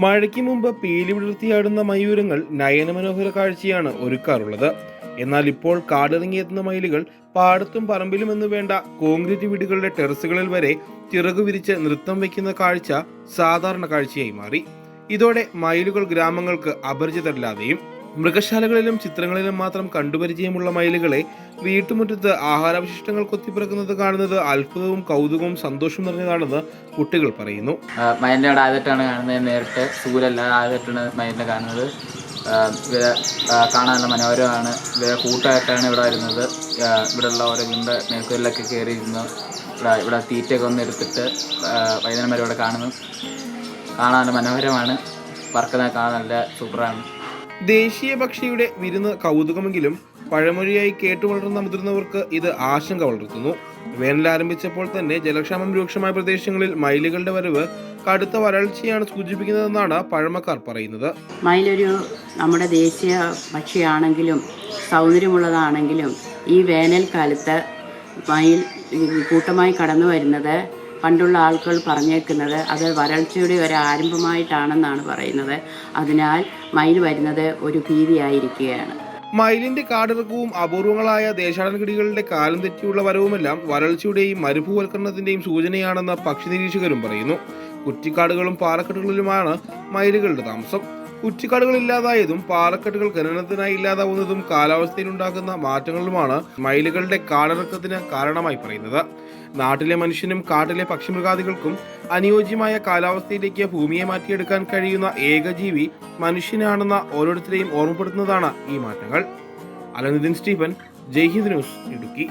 മഴയ്ക്ക് മുമ്പ് പീലി വിടർത്തിയാടുന്ന മയൂരങ്ങൾ നയനമനോഹര കാഴ്ചയാണ് ഒരുക്കാറുള്ളത്. എന്നാൽ ഇപ്പോൾ കാടിറങ്ങിയെത്തുന്ന മയിലുകൾ പാടത്തും പറമ്പിലും എന്ന് വേണ്ട കോൺക്രീറ്റ് വീടുകളുടെ ടെറസുകളിൽ വരെ ചിറകു വിരിച്ച് നൃത്തം വയ്ക്കുന്ന കാഴ്ച സാധാരണ കാഴ്ചയായി മാറി. ഇതോടെ മയിലുകൾ ഗ്രാമങ്ങൾക്ക് അപരിചിതരല്ലാതെയും മൃഗശാലകളിലും ചിത്രങ്ങളിലും മാത്രം കണ്ടുപരിചയമുള്ള മയിലുകളെ വീട്ടുമുറ്റത്ത് ആഹാരാവശിഷ്ടങ്ങൾ കൊത്തിപ്പിറക്കുന്നത് കാണുന്നത് അത്ഭുതവും കൗതുകവും സന്തോഷവും നിറഞ്ഞതാണെന്ന് കുട്ടികൾ പറയുന്നു. മയിലിന്റെ അവിടെ ആദ്യമായിട്ടാണ് കാണുന്നത്. നേരിട്ട് സൂര്യല്ല ആദ്യമായിട്ടാണ് മയിലിനെ കാണുന്നത്. ഇവരെ നല്ല മനോഹരമാണ്. ഇവരെ കൂട്ടായിട്ടാണ് ഇവിടെ വരുന്നത്. ഇവിടെയുള്ള ഓരോ വീടിന്റെ മേൽക്കൂരിലൊക്കെ കയറിയിരുന്നു ഇവിടെ ഇവിടെ തീറ്റയൊക്കെ ഒന്ന് എടുത്തിട്ട് വൈകുന്നേരം വരെ ഇവിടെ കാണുന്നു. കാണാൻ മനോഹരമാണ്. പറക്കുന്നത് കാണാൻ നല്ല സൂപ്പറാണ്. ദേശീയ പക്ഷിയുടെ വിരുന്ന് കൗതുകമെങ്കിലും പഴമൊഴിയായി കേട്ടു വളർന്ന മുതിർന്നവർക്ക് ഇത് ആശങ്ക വളർത്തുന്നു. വേനൽ ആരംഭിച്ചപ്പോൾ തന്നെ ജലക്ഷാമം രൂക്ഷമായ പ്രദേശങ്ങളിൽ മയിലുകളുടെ വരവ് കടുത്ത വരൾച്ചയാണ് സൂചിപ്പിക്കുന്നതെന്നാണ് പഴമക്കാർ പറയുന്നത്. മയിലൊരു നമ്മുടെ ദേശീയ പക്ഷിയാണെങ്കിലും സൗന്ദര്യമുള്ളതാണെങ്കിലും ഈ വേനൽക്കാലത്ത് മയിൽ കൂട്ടമായി കടന്നു വരുന്നത് പണ്ടുള്ള ആളുകൾ പറഞ്ഞേക്കുന്നത് അത് വരൾച്ചയുടെ ഒരു ആരംഭമായിട്ടാണെന്നാണ് പറയുന്നത്. അതിനാൽ മയിൽ വരുന്നത് ഒരു ഭീതിയായിരിക്കുകയാണ്. മയിലിന്റെ കാടിറക്കവും അപൂർവങ്ങളായ ദേശാടന കിടികളുടെ കാലം തെറ്റിയുള്ള വരവുമെല്ലാം വരൾച്ചയുടെയും മരുഭൂവൽക്കരണത്തിന്റെയും സൂചനയാണെന്ന് പക്ഷി നിരീക്ഷകരും പറയുന്നു. കുറ്റിക്കാടുകളും പാറക്കെട്ടുകളിലുമാണ് മയിലുകളുടെ താമസം. കുറ്റിക്കാടുകൾ ഇല്ലാതായതും പാലക്കെട്ടുകൾ ഖനനത്തിനായി ഇല്ലാതാവുന്നതും കാലാവസ്ഥയിലുണ്ടാകുന്ന മാറ്റങ്ങളുമാണ് മയിലുകളുടെ കാടിറക്കത്തിന് കാരണമായി പറയുന്നത്. നാട്ടിലെ മനുഷ്യനും കാട്ടിലെ പക്ഷിമൃഗാദികൾക്കും അനുയോജ്യമായ കാലാവസ്ഥയിലേക്ക് ഭൂമിയെ മാറ്റിയെടുക്കാൻ കഴിയുന്ന ഏകജീവി മനുഷ്യനാണെന്ന ഓരോരുത്തരെയും ഓർമ്മപ്പെടുത്തുന്നതാണ് ഈ മാറ്റങ്ങൾ. അലനിതിൻ സ്റ്റീഫൻ ജയ്ഹിന്ദ് ന്യൂസ് ഇടുക്കി.